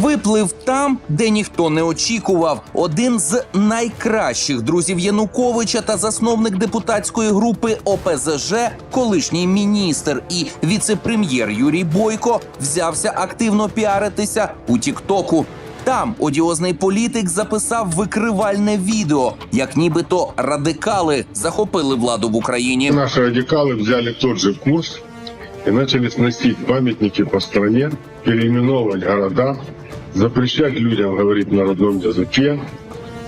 Виплив там, де ніхто не очікував. Один з найкращих друзів Януковича та засновник депутатської групи ОПЗЖ, колишній міністр і віце-прем'єр Юрій Бойко, взявся активно піаритися у Тіктоку. Там одіозний політик записав викривальне відео, як нібито радикали захопили владу в Україні. Наши радикалы взяли тот же курс и начали сносить памятники по стране, переименовывать города, запрещать людям говорить на родном языке,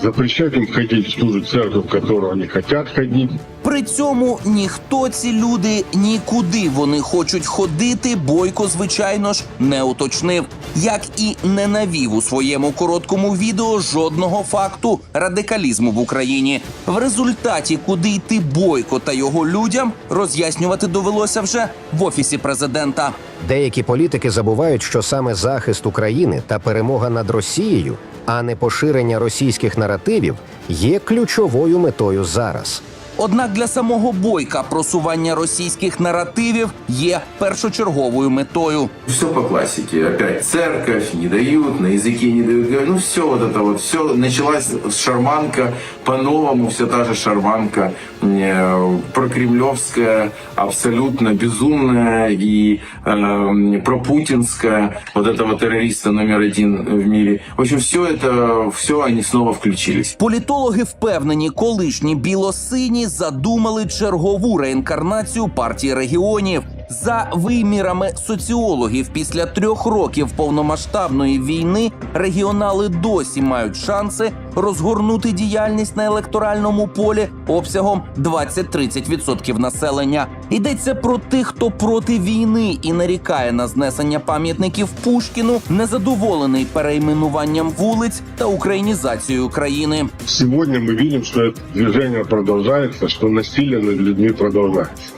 запрещать им ходить в ту же церковь, в которую они хотят ходить. При цьому ніхто ці люди нікуди вони хочуть ходити. Бойко, звичайно ж, не уточнив, як і не навів у своєму короткому відео жодного факту радикалізму в Україні. В результаті, куди йти Бойко та його людям, роз'яснювати довелося вже в офісі президента. Деякі політики забувають, що саме захист України та перемога над Росією, а не поширення російських наративів, є ключовою метою зараз. Однак для самого Бойка просування російських наративів є першочерговою метою. Все по классике. Опять церковь, не дают, на языке не дают говорить. Ну, все вот это вот. Все началась шарманка по-новому, все та же шарманка э, прокремлевская, абсолютно безумная и э, пропутинская, вот этого террориста номер один в мире. В общем, все это, все они снова включились. Політологи впевнені, колишні білосині задумали чергову реінкарнацію партії регіонів. За вимірами соціологів, після трьох років повномасштабної війни регіонали досі мають шанси розгорнути діяльність на електоральному полі обсягом 20-30% населення. Йдеться про тих, хто проти війни і нарікає на знесення пам'ятників Пушкіну, незадоволений перейменуванням вулиць та українізацією країни. Сегодня мы видим, что это движение продолжается, что насилие над людьми продолжается.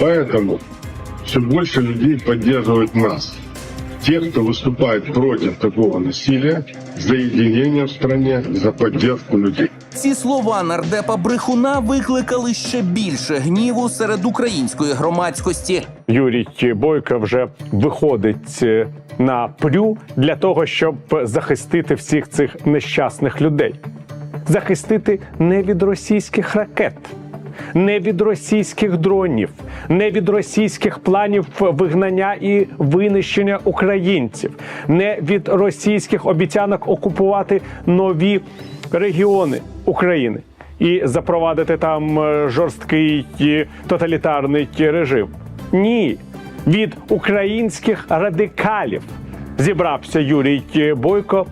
Поэтому все больше людей поддерживают нас. Те, кто выступает против такого насилия, за единение в стране, за поддержку людей. Ці слова нардепа брехуна викликали ще більше гніву серед української громадськості. Юрій Бойко вже виходить е, на прю для того, щоб захистити всіх цих нещасних людей, захистити не від російських ракет, не від російських дронів, не від російських планів вигнання і винищення українців, не від російських обіцянок окупувати нові регіони України і запровадити там е, жорсткий е, тоталітарний режим. Ні, від українських радикалів зібрався Юрій Бойко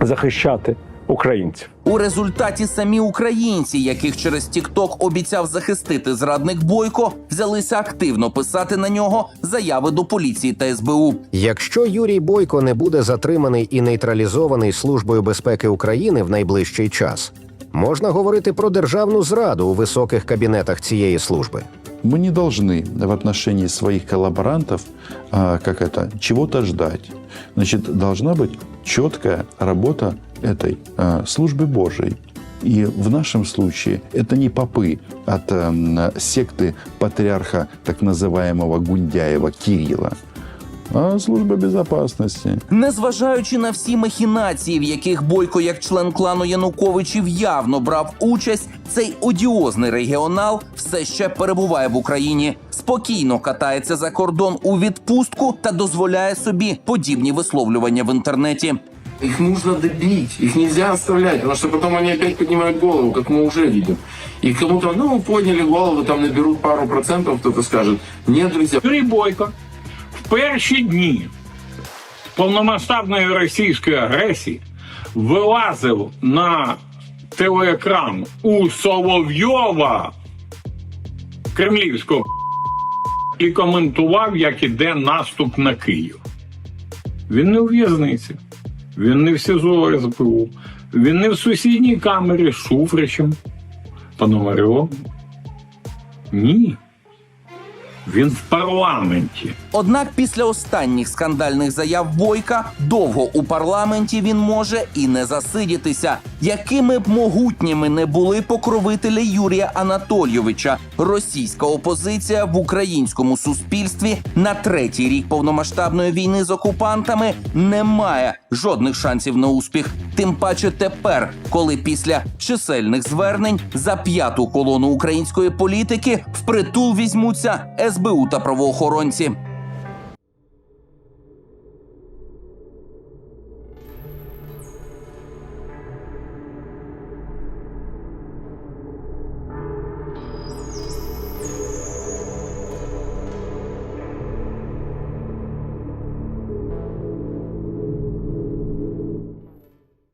захищати українців. У результаті самі українці, яких через Тікток обіцяв захистити зрадник Бойко, взялися активно писати на нього заяви до поліції та СБУ. Якщо Юрій Бойко не буде затриманий і нейтралізований Службою безпеки України в найближчий час, можна говорити про державну зраду у високих кабінетах цієї служби. Мы не должны в отношении своих коллаборантов, а, как это, чего-то ждать. Значит, должна быть четкая работа этой а, службы Божией. И в нашем случае это не попы от эм, секты патриарха так называемого Гундяева Кирилла, а служба безопасности. Незважаючи на всі махінації, в яких Бойко, як член клану Януковичів, явно брав участь, цей одіозний регіонал все ще перебуває в Україні, спокійно катається за кордон у відпустку та дозволяє собі подібні висловлювання в інтернеті. Их нужно добить, их нельзя оставлять, потому что потом они опять поднимают голову, как мы уже видим. И кому-то, ну, подняли голову, там наберут пару процентов, кто-то скажет, нет, друзья, Юрій Бойко перші дні повномасштабної російської агресії вилазив на телеекран у Соловйова кремлівського і коментував, як іде наступ на Київ. Він не у в'язниці, він не в СІЗО СБУ, він не в сусідній камері з Шуфричем, Пономарьовим. Ні. Він в парламенті. Однак після останніх скандальних заяв Бойка довго у парламенті він може і не засидітися. Якими б могутніми не були покровителі Юрія Анатолійовича, російська опозиція в українському суспільстві на третій рік повномасштабної війни з окупантами не має жодних шансів на успіх. Тим паче тепер, коли після чисельних звернень за п'яту колону української політики впритул візьмуться СБУ та правоохоронці.